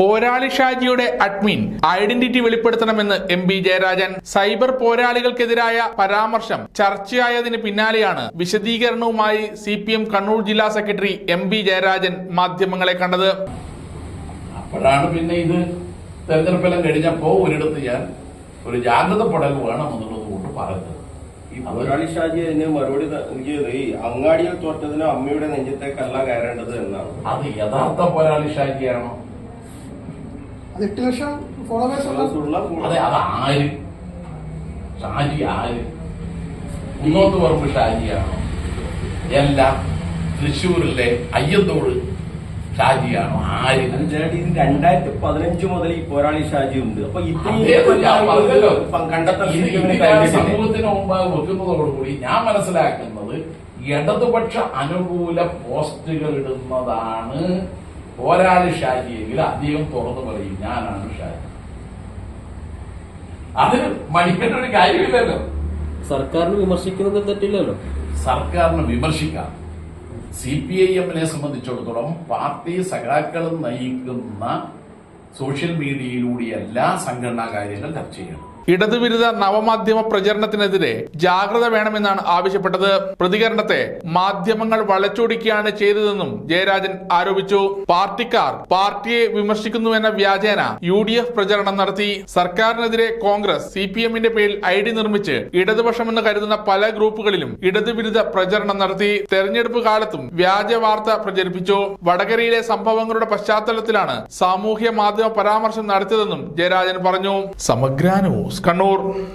പോരാളി ഷാജിയുടെ admin identity വെളിപ്പെടുത്തണമെന്ന് എം പി ജയരാജൻ. സൈബർ പോരാളികൾക്കെതിരായ പരാമർശം ചർച്ചയായതിന് പിന്നാലെയാണ് വിശദീകരണവുമായി സി പി എം കണ്ണൂർ ജില്ലാ സെക്രട്ടറി എം പി ജയരാജൻ മാധ്യമങ്ങളെ കണ്ടത്. അപ്പോഴാണ് പിന്നെ ഇത് തെരഞ്ഞെടുപ്പെല്ലാം കഴിഞ്ഞപ്പോ ഒരിടത്ത് ഞാൻ ഒരു ജാഗ്രത പടക് വേണം എന്നുള്ളത് കൊണ്ട് പറഞ്ഞത് ഈ പോരാളി ഷാജി അതിന് മറുപടി നൽകിയത് ഈ അങ്ങാടിയിൽ തോറ്റതിന് അമ്മയുടെ നെഞ്ചത്തേക്കല്ല കയറേണ്ടത് എന്നാണ്. അത് യഥാർത്ഥ പോരാളി ഷാജിയാണോ? എട്ട് ലക്ഷം ഫോളോവേഴ്സ് അതെ അത് ആര്? ഷാജി ആര്? മുന്നോട്ട് പറമ്പ് ഷാജിയാണോ? അല്ല തൃശ്ശൂരിലെ അയ്യന്തോട് ഷാജിയാണോ? ആര്? ചേട്ടാ ഇത് രണ്ടായിരത്തി പതിനഞ്ച് മുതൽ ഈ പോരാളി ഷാജി ഉണ്ട്. അപ്പൊ ഇത്രയും. സമൂഹത്തിന് മുമ്പാകെ വെക്കുന്നതോടുകൂടി ഞാൻ മനസ്സിലാക്കുന്നത് ഇടതുപക്ഷ അനുകൂല പോസ്റ്റുകൾ ഇടുന്നതാണ് പോരാളി ഷാജിയെങ്കിൽ അദ്ദേഹം തുറന്നു പറയും ഞാനാണ് ഷാജി അതിന് മടിക്കേണ്ട ഒരു കാര്യമില്ലല്ലോ. സർക്കാരിന് വിമർശിക്കുന്നത് തെറ്റില്ലല്ലോ. സർക്കാരിനെ വിമർശിക്കാം. സി പി ഐ എമ്മിനെ സംബന്ധിച്ചിടത്തോളം പാർട്ടി സഖാക്കൾ നയിക്കുന്ന സോഷ്യൽ മീഡിയയിലൂടെ എല്ലാ സംഘടനാ കാര്യങ്ങൾ ചർച്ച ചെയ്യണം. ഇടതുവിരുദ്ധ നവമാധ്യമ പ്രചരണത്തിനെതിരെ ജാഗ്രത വേണമെന്നാണ് ആവശ്യപ്പെട്ടത്. പ്രതികരണത്തെ മാധ്യമങ്ങൾ വളച്ചൊടിക്കുകയാണ് ചെയ്തതെന്നും ജയരാജൻ ആരോപിച്ചു. പാർട്ടിക്കാർ പാർട്ടിയെ വിമർശിക്കുന്നുവെന്ന വ്യാജേന യു ഡി എഫ് പ്രചരണം നടത്തി. സർക്കാരിനെതിരെ കോൺഗ്രസ് സി പി എമ്മിന്റെ പേരിൽ ഐ ഡി നിർമ്മിച്ച് ഇടതുപക്ഷമെന്ന് കരുതുന്ന പല ഗ്രൂപ്പുകളിലും ഇടതുവിരുദ്ധ പ്രചരണം നടത്തി. തെരഞ്ഞെടുപ്പ് കാലത്തും വ്യാജ വാർത്ത പ്രചരിപ്പിച്ചു. വടകരയിലെ സംഭവങ്ങളുടെ പശ്ചാത്തലത്തിലാണ് സാമൂഹ്യ മാധ്യമ പരാമർശം നടത്തിയതെന്നും ജയരാജൻ പറഞ്ഞു. സമഗ്ര കണ്ണൂർ